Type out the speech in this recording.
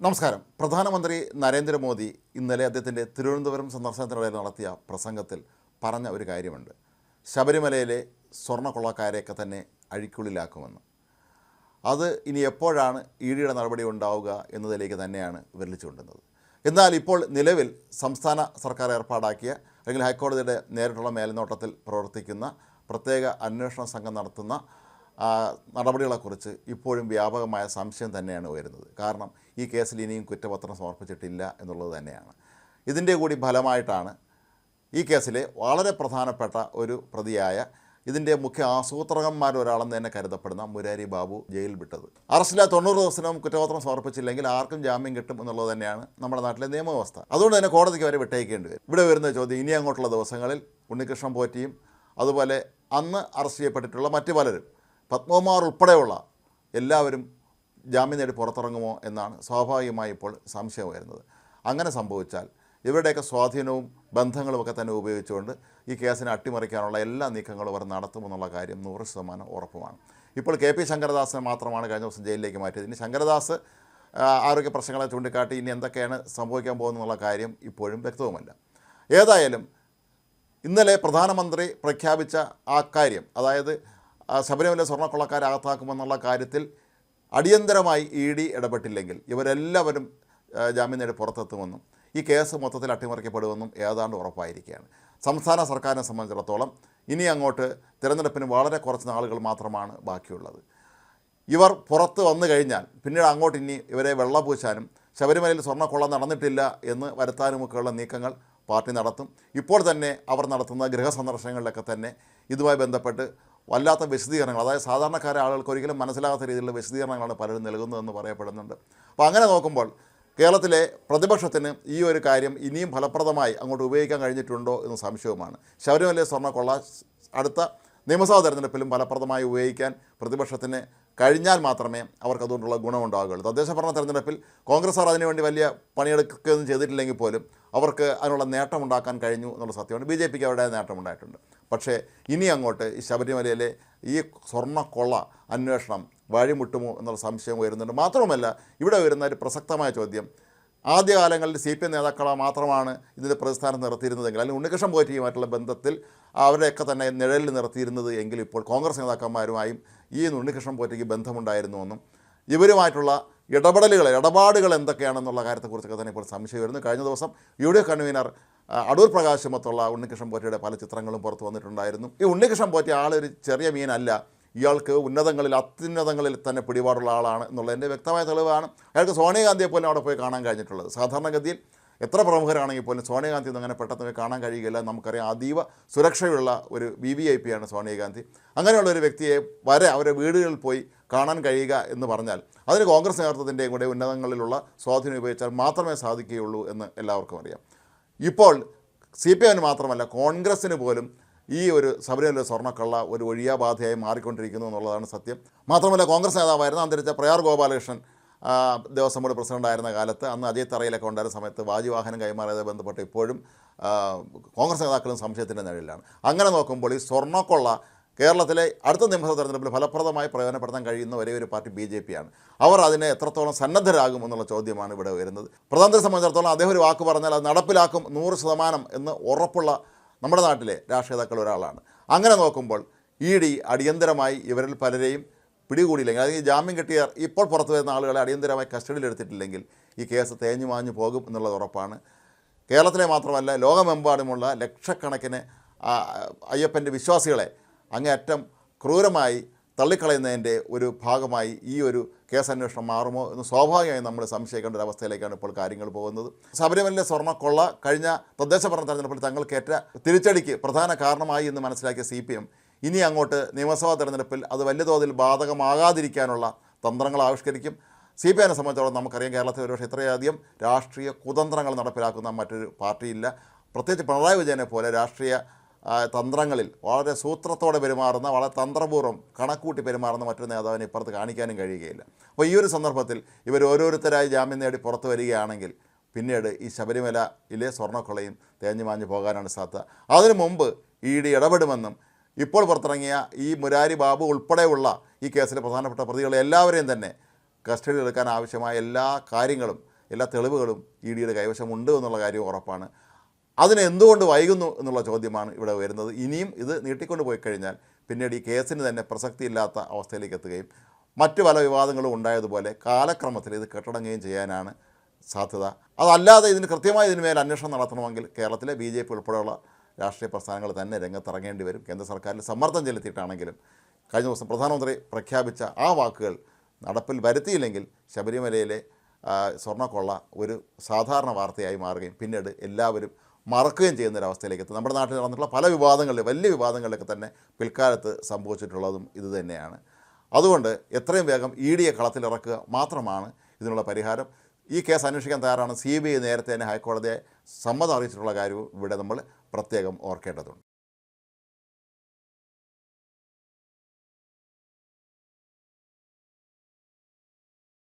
നമസ്കാരം. പ്രധാനമന്ത്രി നരേന്ദ്രമോദി ഇന്നലെ അദ്ദേഹത്തിന്റെ തിരുവനന്തപുരം സന്ദർശനത്തിനിടയിൽ നടത്തിയ പ്രസംഗത്തിൽ പറഞ്ഞ ഒരു കാര്യമുണ്ട്. ശബരിമലയിലെ സ്വർണക്കൊള്ളക്കാരെയൊക്കെ തന്നെ അഴിക്കുള്ളിലാക്കുമെന്ന്. അത് ഇനി എപ്പോഴാണ് ഇ ഡിയുടെ നടപടി ഉണ്ടാവുക എന്നതിലേക്ക് തന്നെയാണ് വിരലിച്ചുകൊണ്ടുന്നത് എന്നാൽ ഇപ്പോൾ നിലവിൽ സംസ്ഥാന സർക്കാർ ഏർപ്പാടാക്കിയ അല്ലെങ്കിൽ ഹൈക്കോടതിയുടെ നേരിട്ടുള്ള മേൽനോട്ടത്തിൽ പ്രവർത്തിക്കുന്ന പ്രത്യേക അന്വേഷണ സംഘം നടത്തുന്ന നടപടികളെക്കുറിച്ച് ഇപ്പോഴും വ്യാപകമായ സംശയം തന്നെയാണ് വരുന്നത് കാരണം ഈ കേസിൽ ഇനിയും കുറ്റപത്രം സമർപ്പിച്ചിട്ടില്ല എന്നുള്ളത് തന്നെയാണ്. ഇതിന്റെ കൂടി ഫലമായിട്ടാണ് ഈ കേസിലെ വളരെ പ്രധാനപ്പെട്ട ഒരു പ്രതിയായ ഇതിന്റെ മുഖ്യ ആസൂത്രകന്മാരൊരാളെന്ന് തന്നെ കരുതപ്പെടുന്ന മുരാരി ബാബു ജയിൽ വിട്ടത്. അറസ്റ്റിലെ തൊണ്ണൂറ് ദിവസത്തിനും കുറ്റപത്രം സമർപ്പിച്ചില്ലെങ്കിൽ ആർക്കും ജാമ്യം കിട്ടും എന്നുള്ളത് തന്നെയാണ് നമ്മുടെ നാട്ടിലെ നിയമവ്യവസ്ഥ. അതുകൊണ്ട് തന്നെ കോടതിക്ക് വരെ വിട്ടയക്കേണ്ടി വരും. ഇവിടെ വരുന്ന ചോദ്യം ഇനി അങ്ങോട്ടുള്ള ദിവസങ്ങളിൽ ഉണ്ണികൃഷ്ണൻ പോറ്റിയും അതുപോലെ അന്ന് അറസ്റ്റ് ചെയ്യപ്പെട്ടിട്ടുള്ള മറ്റു പലരും പത്മകുമാർ ഉൾപ്പെടെയുള്ള എല്ലാവരും ജാമ്യം നേടി പുറത്തിറങ്ങുമോ എന്നാണ് സ്വാഭാവികമായി ഇപ്പോൾ സംശയം വരുന്നത് അങ്ങനെ സംഭവിച്ചാൽ ഇവരുടെയൊക്കെ സ്വാധീനവും ബന്ധങ്ങളുമൊക്കെ തന്നെ ഉപയോഗിച്ചുകൊണ്ട് ഈ കേസിനെ അട്ടിമറിക്കാനുള്ള എല്ലാ നീക്കങ്ങളും അവർ നടത്തുമെന്നുള്ള കാര്യം നൂറ് ശതമാനം ഉറപ്പുമാണ്. ഇപ്പോൾ കെ പി ശങ്കരദാസിനെ മാത്രമാണ് കഴിഞ്ഞ ദിവസം ജയിലിലേക്ക് മാറ്റിയത്. ഇനി ശങ്കരദാസ് ആരോഗ്യ പ്രശ്നങ്ങളെ ചൂണ്ടിക്കാട്ടി ഇനി എന്തൊക്കെയാണ് സംഭവിക്കാൻ പോകുന്നുള്ള കാര്യം ഇപ്പോഴും വ്യക്തവുമല്ല. ഏതായാലും ഇന്നലെ പ്രധാനമന്ത്രി പ്രഖ്യാപിച്ച ആ കാര്യം അതായത് ശബരിമല സ്വർണക്കൊള്ളക്കാരെ അകത്താക്കുമെന്നുള്ള കാര്യത്തിൽ അടിയന്തരമായി ഇ ഡി ഇടപെട്ടില്ലെങ്കിൽ ഇവരെല്ലാവരും ജാമ്യം നേടി പുറത്തെത്തുമെന്നും ഈ കേസ് മൊത്തത്തിൽ അട്ടിമറിക്കപ്പെടുമെന്നും ഏതാണ്ട് ഉറപ്പായിരിക്കുകയാണ്. സംസ്ഥാന സർക്കാരിനെ സംബന്ധിച്ചിടത്തോളം ഇനി അങ്ങോട്ട് തിരഞ്ഞെടുപ്പിന് വളരെ കുറച്ച് നാളുകൾ മാത്രമാണ് ബാക്കിയുള്ളത്. ഇവർ പുറത്ത് വന്നു കഴിഞ്ഞാൽ പിന്നീട് അങ്ങോട്ട് ഇനി ഇവരെ വെള്ളപൂശാനും ശബരിമലയിൽ സ്വർണക്കൊള്ള നടന്നിട്ടില്ല എന്ന് വരുത്താനുമൊക്കെയുള്ള നീക്കങ്ങൾ പാർട്ടി നടത്തും. ഇപ്പോൾ തന്നെ അവർ നടത്തുന്ന ഗൃഹസന്ദർശനങ്ങളിലൊക്കെ തന്നെ ഇതുമായി ബന്ധപ്പെട്ട് വല്ലാത്ത വിശദീകരണങ്ങൾ. അതായത് സാധാരണക്കാരെ ആളുകൾക്ക് ഒരിക്കലും മനസ്സിലാകാത്ത രീതിയിലുള്ള വിശദീകരണങ്ങളാണ് പലരും നൽകുന്നതെന്ന് പറയപ്പെടുന്നുണ്ട്. അപ്പോൾ അങ്ങനെ നോക്കുമ്പോൾ കേരളത്തിലെ പ്രതിപക്ഷത്തിന് ഈ ഒരു കാര്യം ഇനിയും ഫലപ്രദമായി അങ്ങോട്ട് ഉപയോഗിക്കാൻ കഴിഞ്ഞിട്ടുണ്ടോ എന്ന് സംശയവുമാണ്. ശബരിമല സ്വർണക്കൊള്ള അടുത്ത നിയമസഭാ തെരഞ്ഞെടുപ്പിലും ഫലപ്രദമായി ഉപയോഗിക്കാൻ പ്രതിപക്ഷത്തിന് കഴിഞ്ഞാൽ മാത്രമേ അവർക്ക് അതുകൊണ്ടുള്ള ഗുണമുണ്ടാകുകയുള്ളൂ തദ്ദേശ ഭരണ തെരഞ്ഞെടുപ്പിൽ കോൺഗ്രസ്സുകാർ അതിനുവേണ്ടി വലിയ പണിയെടുക്കുകയൊന്നും ചെയ്തിട്ടില്ലെങ്കിൽ പോലും അവർക്ക് അതിനുള്ള നേട്ടമുണ്ടാക്കാൻ കഴിഞ്ഞു എന്നുള്ള സത്യമാണ്. ബി ജെ പിക്ക് അവരുടെ നേട്ടമുണ്ടായിട്ടുണ്ട്. പക്ഷേ ഇനി അങ്ങോട്ട് ഈ ശബരിമലയിലെ ഈ സ്വർണക്കൊള്ള അന്വേഷണം വഴിമുട്ടുമോ എന്നുള്ള സംശയം വരുന്നുണ്ട് മാത്രവുമല്ല ഇവിടെ വരുന്ന ഒരു പ്രസക്തമായ ചോദ്യം ആദ്യകാലങ്ങളിൽ സി പി എം നേതാക്കളെ മാത്രമാണ് ഇതിന്റെ പ്രതിസ്ഥാനം നിർത്തിയിരുന്നതെങ്കിൽ അല്ലെങ്കിൽ ഉണ്ണികൃഷ്ണൻ പോറ്റിയുമായിട്ടുള്ള ബന്ധത്തിൽ അവരെയൊക്കെ തന്നെ നിഴലിൽ നിർത്തിയിരുന്നത് എങ്കിൽ ഇപ്പോൾ കോൺഗ്രസ് നേതാക്കന്മാരുമായും ഈ ഉണ്ണികൃഷ്ണൻ പോറ്റിക്ക് ബന്ധമുണ്ടായിരുന്നുവെന്നും ഇവരുമായിട്ടുള്ള ഇടപെടലുകൾ ഇടപാടുകൾ എന്തൊക്കെയാണെന്നുള്ള കാര്യത്തെക്കുറിച്ചൊക്കെ തന്നെ ഇപ്പോൾ സംശയം വരുന്നു കഴിഞ്ഞ ദിവസം U D F convener Adoor Prakash മൊത്തമുള്ള Unnikrishnan പോറ്റിയുടെ പല ചിത്രങ്ങളും പുറത്തു വന്നിട്ടുണ്ടായിരുന്നു. ഈ ഉണ്ണികൃഷ്ണൻ പോറ്റി ആളൊരു ചെറിയ മീനല്ല. ഇയാൾക്ക് ഉന്നതങ്ങളിൽ അത്യുന്നതങ്ങളിൽ തന്നെ പിടിപാടുള്ള ആളാണ് എന്നുള്ളതിന്റെ വ്യക്തമായ തെളിവാണ്. അയാൾക്ക് സോണിയാഗാന്ധിയെ പോലും അവിടെ പോയി കാണാൻ കഴിഞ്ഞിട്ടുള്ളത്. സാധാരണഗതിയിൽ എത്ര പ്രമുഖരാണെങ്കിൽ പോലും സോണിയാഗാന്ധി ഒന്നും അങ്ങനെ പെട്ടെന്ന് കാണാൻ കഴിയുകയില്ല. നമുക്കറിയാം അതീവ സുരക്ഷയുള്ള ഒരു വി വി ഐ പി ആണ് സോണിയാഗാന്ധി. അങ്ങനെയുള്ള ഒരു വ്യക്തിയെ വരെ അവരെ വീടുകളിൽ പോയി കാണാൻ കഴിയുക എന്ന് പറഞ്ഞാൽ അതിന് കോൺഗ്രസ് നേതൃത്വത്തിന്റെയും കൂടെ ഉന്നതങ്ങളിലുള്ള സ്വാധീനം ഉപയോഗിച്ചാൽ മാത്രമേ സാധിക്കുകയുള്ളൂ എന്ന് എല്ലാവർക്കും അറിയാം. ഇപ്പോൾ സി പി എമ്മിന് മാത്രമല്ല കോൺഗ്രസ്സിന് പോലും ഈ ഒരു ശബരിമല സ്വർണക്കള്ള ഒരു ഒഴിയാബാധയായി മാറിക്കൊണ്ടിരിക്കുന്നു എന്നുള്ളതാണ് സത്യം. മാത്രമല്ല കോൺഗ്രസ് നേതാവായിരുന്ന അന്തരിച്ച പ്രയാർ ഗോപാലകൃഷ്ണൻ ദേവസ്വം ബോർഡ് പ്രസിഡന്റായിരുന്ന കാലത്ത് അന്ന് അതേ തറയിലൊക്കെ ഉണ്ടായിരുന്ന സമയത്ത് വാജിവാഹനം കൈമാറിയത് ബന്ധപ്പെട്ട് ഇപ്പോഴും കോൺഗ്രസ് നേതാക്കളും സംശയത്തിന്റെ നിഴലിലാണ്. അങ്ങനെ നോക്കുമ്പോൾ ഈ സ്വർണക്കൊള്ള കേരളത്തിലെ അടുത്ത നിയമസഭാ തെരഞ്ഞെടുപ്പിൽ ഫലപ്രദമായി പ്രയോജനപ്പെടുത്താൻ കഴിയുന്ന ഒരേ ഒരു പാർട്ടി ബി ജെ പി ആണ് അവർ അതിനെ എത്രത്തോളം സന്നദ്ധരാകും എന്നുള്ള ചോദ്യമാണ് ഇവിടെ വരുന്നത്. പ്രധാനത്തെ സംബന്ധിച്ചിടത്തോളം അദ്ദേഹം ഒരു വാക്ക് പറഞ്ഞാൽ അത് നടപ്പിലാക്കും നൂറ് ശതമാനം എന്ന് ഉറപ്പുള്ള നമ്മുടെ നാട്ടിലെ രാഷ്ട്രീയ നേതാക്കൾ ഒരാളാണ്. അങ്ങനെ നോക്കുമ്പോൾ ഇ ഡി അടിയന്തരമായി ഇവരിൽ പലരെയും പിടികൂടിയില്ലെങ്കിൽ അല്ലെങ്കിൽ ജാമ്യം കിട്ടിയ ഇപ്പോൾ പുറത്തു വരുന്ന ആളുകളെ അടിയന്തരമായി കസ്റ്റഡിയിലെടുത്തിട്ടില്ലെങ്കിൽ ഈ കേസ് തേഞ്ഞു മാഞ്ഞു പോകും എന്നുള്ളത് ഉറപ്പാണ്. കേരളത്തിലെ മാത്രമല്ല ലോകമെമ്പാടുമുള്ള ലക്ഷക്കണക്കിന് അയ്യപ്പന്റെ വിശ്വാസികളെ അങ്ങേയറ്റം ക്രൂരമായി തള്ളിക്കളയുന്നതിന്റെ ഒരു ഭാഗമായി ഈ ഒരു കേസ് അന്വേഷണം മാറുമോ എന്ന് സ്വാഭാവികമായും നമ്മൾ സംശയിക്കേണ്ട ഒരു അവസ്ഥയിലേക്കാണ് ഇപ്പോൾ കാര്യങ്ങൾ പോകുന്നത്. ശബരിമലയിലെ സ്വർണക്കൊള്ള കഴിഞ്ഞ തദ്ദേശ ഭരണ തെരഞ്ഞെടുപ്പിൽ തങ്ങൾക്കേറ്റ തിരിച്ചടിക്ക് പ്രധാന കാരണമായി എന്ന് മനസ്സിലാക്കിയ സി ഇനി അങ്ങോട്ട് നിയമസഭാ തെരഞ്ഞെടുപ്പിൽ അത് വലിയ തോതിൽ ബാധകമാകാതിരിക്കാനുള്ള തന്ത്രങ്ങൾ ആവിഷ്കരിക്കും. സി പി ഐനെ സംബന്ധിച്ചിടത്തോളം നമുക്കറിയാം കേരളത്തിൽ ഒരുപക്ഷെ ഇത്രയധികം രാഷ്ട്രീയ കുതന്ത്രങ്ങൾ നടപ്പിലാക്കുന്ന മറ്റൊരു പാർട്ടിയില്ല. പ്രത്യേകിച്ച് പിണറായി വിജയനെ പോലെ രാഷ്ട്രീയ തന്ത്രങ്ങളിൽ വളരെ സൂത്രത്തോടെ പെരുമാറുന്ന വളരെ തന്ത്രപൂർവം കണക്കൂട്ടി പെരുമാറുന്ന മറ്റൊരു നേതാവിനെ ഇപ്പുറത്ത് കാണിക്കാനും കഴിയുകയില്ല. അപ്പോൾ ഈ ഒരു സന്ദർഭത്തിൽ ഇവർ ഓരോരുത്തരായി ജാമ്യം നേടി പുറത്തു വരികയാണെങ്കിൽ പിന്നീട് ഈ ശബരിമലയിലെ സ്വർണക്കൊളയും തേഞ്ഞു മാഞ്ഞു പോകാനാണ് സാധ്യത. അതിനു മുമ്പ് ഇ ഡി ഇടപെടുമെന്നും ഇപ്പോൾ പുറത്തിറങ്ങിയ ഈ മുരാരി ബാബു ഉൾപ്പെടെയുള്ള ഈ കേസിലെ പ്രധാനപ്പെട്ട പ്രതികളെ എല്ലാവരെയും തന്നെ കസ്റ്റഡിയിൽ എടുക്കാൻ ആവശ്യമായ എല്ലാ കാര്യങ്ങളും എല്ലാ തെളിവുകളും ഇ ഡിയുടെ കൈവശമുണ്ട് എന്നുള്ള കാര്യം ഉറപ്പാണ്. അതിന് എന്തുകൊണ്ട് വൈകുന്നു എന്നുള്ള ചോദ്യമാണ് ഇവിടെ വരുന്നത്. ഇനിയും ഇത് നീട്ടിക്കൊണ്ട് പോയി കഴിഞ്ഞാൽ പിന്നീട് ഈ കേസിന് തന്നെ പ്രസക്തിയില്ലാത്ത അവസ്ഥയിലേക്ക് എത്തുകയും മറ്റു പല വിവാദങ്ങളും ഉണ്ടായതുപോലെ കാലക്രമത്തിൽ ഇത് കെട്ടടങ്ങുകയും ചെയ്യാനാണ് സാധ്യത. അതല്ലാതെ ഇതിന് കൃത്യമായി ഇതിന് മേൽ അന്വേഷണം നടത്തണമെങ്കിൽ കേരളത്തിലെ ബി ജെ പി ഉൾപ്പെടെയുള്ള രാഷ്ട്രീയ പ്രസ്ഥാനങ്ങൾ തന്നെ രംഗത്തിറങ്ങേണ്ടി വരും. കേന്ദ്ര സർക്കാരിൽ സമ്മർദ്ദം ചെലുത്തിയിട്ടാണെങ്കിലും കഴിഞ്ഞ ദിവസം പ്രധാനമന്ത്രി പ്രഖ്യാപിച്ച ആ വാക്കുകൾ നടപ്പിൽ വരുത്തിയില്ലെങ്കിൽ ശബരിമലയിലെ സ്വർണക്കൊള്ള ഒരു സാധാരണ വാർത്തയായി മാറുകയും പിന്നീട് എല്ലാവരും മറക്കുകയും ചെയ്യുന്ന ഒരവസ്ഥയിലേക്ക് എത്തും. നമ്മുടെ നാട്ടിൽ നടന്നിട്ടുള്ള പല വിവാദങ്ങളിൽ വലിയ വിവാദങ്ങളിലൊക്കെ തന്നെ പിൽക്കാലത്ത് സംഭവിച്ചിട്ടുള്ളതും ഇത് തന്നെയാണ്. അതുകൊണ്ട് എത്രയും വേഗം ഇ ഡിയെ കളത്തിലിറക്കുക മാത്രമാണ് ഇതിനുള്ള പരിഹാരം. ഈ കേസ് അന്വേഷിക്കാൻ തയ്യാറാണ് സി ബി ഐ നേരത്തെ തന്നെ ഹൈക്കോടതിയെ സമ്മതം അറിയിച്ചിട്ടുള്ള കാര്യവും ഇവിടെ നമ്മൾ പ്രത്യേകം ഓർക്കേണ്ടതുണ്ട്.